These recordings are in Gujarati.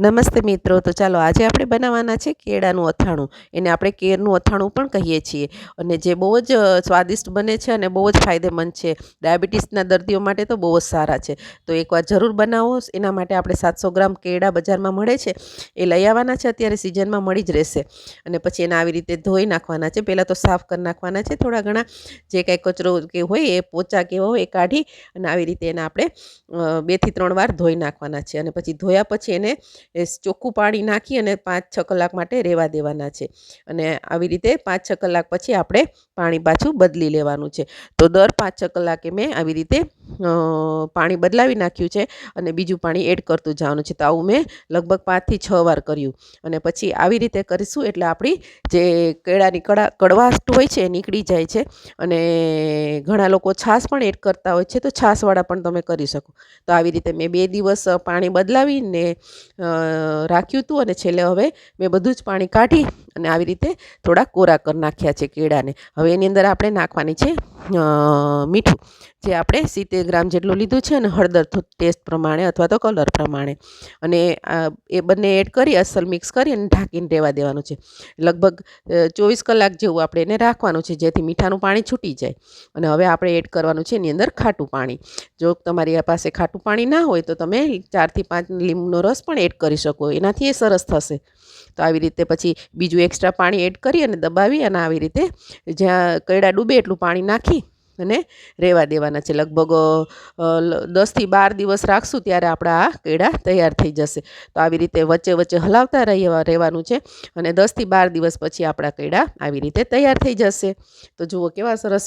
નમસ્તે મિત્રો, તો ચાલો આજે આપણે બનાવવાના છે કેળાનું અથાણું. એને આપણે કેરનું અથાણું પણ કહીએ છીએ. અને જે બહુ જ સ્વાદિષ્ટ બને છે અને બહુ જ ફાયદેમંદ છે. ડાયાબિટીસના દર્દીઓ માટે તો બહુ જ સારા છે. તો એકવાર જરૂર બનાવો. એના માટે આપણે સાતસો ગ્રામ કેળા બજારમાં મળે છે. એ લઈ આવવાના છે. અત્યારે સિઝનમાં મળી જ રહેશે. અને પછી એને આવી રીતે ધોઈ નાખવાના છે. પહેલાં તો સાફ કરી નાખવાના છે થોડા ઘણા. જે કાંઈ કચરો કે હોય એ પોચા કે હોય એ કાઢી અને આવી રીતે એને આપણે બેથી ત્રણ વાર ધોઈ નાખવાના છે. અને પછી ધોયા પછી એને એ ચોખ્ખું પાણી નાખી અને પાંચ, છ કલાક માટે રહેવા દેવાના છે. અને આવી રીતે પાંચ, છ કલાક પછી આપણે પાણી પાછું બદલી લેવાનું છે. તો દર પાંચ, છ કલાકે મેં આવી રીતે પાણી બદલાવી નાખ્યું છે અને બીજું પાણી એડ કરતું જવાનું છે. તો આવું મેં લગભગ પાંચથી છ વાર કર્યું. અને પછી આવી રીતે કરીશું એટલે આપણી જે કેળાની કડા, કડવાશ હોય છે એ નીકળી જાય છે. અને ઘણા લોકો છાશ પણ એડ કરતા હોય છે. તો છાશવાળા પણ તમે કરી શકો. તો આવી રીતે મેં બે દિવસ પાણી બદલાવીને રાખ્યું હતું અને છેલ્લે હવે મેં બધું જ પાણી કાઢી અને આવી રીતે થોડા કોરા કરી નાખ્યા છે કેળાને. હવે એની અંદર આપણે નાખવાની છે મીઠું. જે આપણે સિત્તેર ગ્રામ જેટલું લીધું છે અને હળદર ટેસ્ટ પ્રમાણે અથવા તો કલર પ્રમાણે. અને એ બંને એડ કરી, અસલ મિક્સ કરી અને ઢાંકીને રહેવા દેવાનું છે. લગભગ ચોવીસ કલાક જેવું આપણે એને રાખવાનું છે, જેથી મીઠાનું પાણી છૂટી જાય. અને હવે આપણે એડ કરવાનું છે એની અંદર ખાટું પાણી. જો તમારી પાસે ખાટું પાણી ના હોય તો તમે ચારથી પાંચ લીંબુનો રસ પણ એડ કરી શકો. એનાથી એ સરસ થશે. તો આવી રીતે પછી બીજું એક્સ્ટ્રા પાણી એડ કરી અને દબાવી અને આવી રીતે જ્યાં કૈડા ડૂબે એટલું પાણી નાખી અને રહેવા દેવાના છે. લગભગ દસથી બાર દિવસ રાખશું ત્યારે આપણા આ કેળા તૈયાર થઈ જશે. તો આવી રીતે વચ્ચે વચ્ચે હલાવતા રહેવા રહેવાનું છે અને દસથી બાર દિવસ પછી આપણા કેળા આવી રીતે તૈયાર થઈ જશે. તો જુઓ કેવા સરસ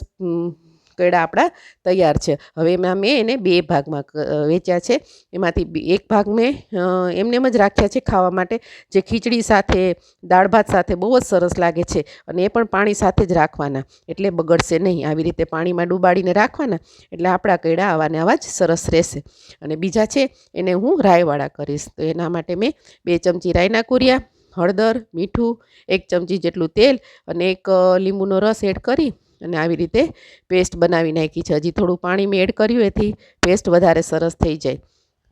કેળા આપણા તૈયાર છે. હવે એમાં મેં એને બે ભાગમાં વેચ્યા છે. એમાંથી એક ભાગ મેં એમને એમ જ રાખ્યા છે ખાવા માટે. જે ખીચડી સાથે, દાળ ભાત સાથે બહુ જ સરસ લાગે છે અને એ પણ પાણી સાથે જ રાખવાના. એટલે બગડશે નહીં. આવી રીતે પાણીમાં ડૂબાડીને રાખવાના, એટલે આપણા કેળા આવાને આવા જ સરસ રહેશે. અને બીજા છે, એને હું રાયવાળા કરીશ. તો એના માટે મેં બે ચમચી રાયના કુરિયા, હળદર, મીઠું, એક ચમચી જેટલું તેલ અને એક લીંબુનો રસ એડ કરી અને આવી રીતે પેસ્ટ બનાવી નાખી છે. હજી થોડું પાણી મેં એડ કર્યું એથી પેસ્ટ વધારે સરસ થઈ જાય.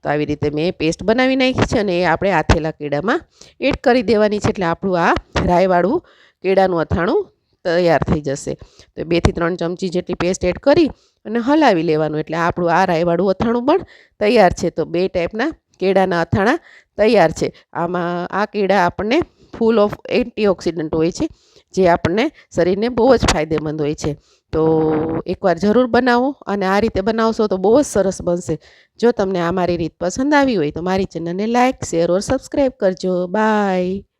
તો આવી રીતે મેં પેસ્ટ બનાવી નાખી છે અને એ આપણે આથેલા કેળામાં એડ કરી દેવાની છે. એટલે આપણું આ રાયવાળું કેળાનું અથાણું તૈયાર થઈ જશે. તો બેથી ત્રણ ચમચી જેટલી પેસ્ટ એડ કરી અને હલાવી લેવાનું. એટલે આપણું આ રાયવાળું અથાણું પણ તૈયાર છે. તો બે ટાઈપના કેળાના અથાણા તૈયાર છે. આમાં આ કેળા આપણને ફૂલ ઓફ એન્ટીઓક્સિડન્ટ હોય છે. જે આપણને શરીરને બહુ જ ફાયદેમંદ હોય છે. તો એકવાર જરૂર બનાવો અને આ રીતે બનાવશો તો બહુ જ સરસ બનશે. જો તમને આ મારી રીત પસંદ આવી હોય તો મારી ચેનલને લાઇક શેર ઓર સબસ્ક્રાઈબ કરજો. બાય.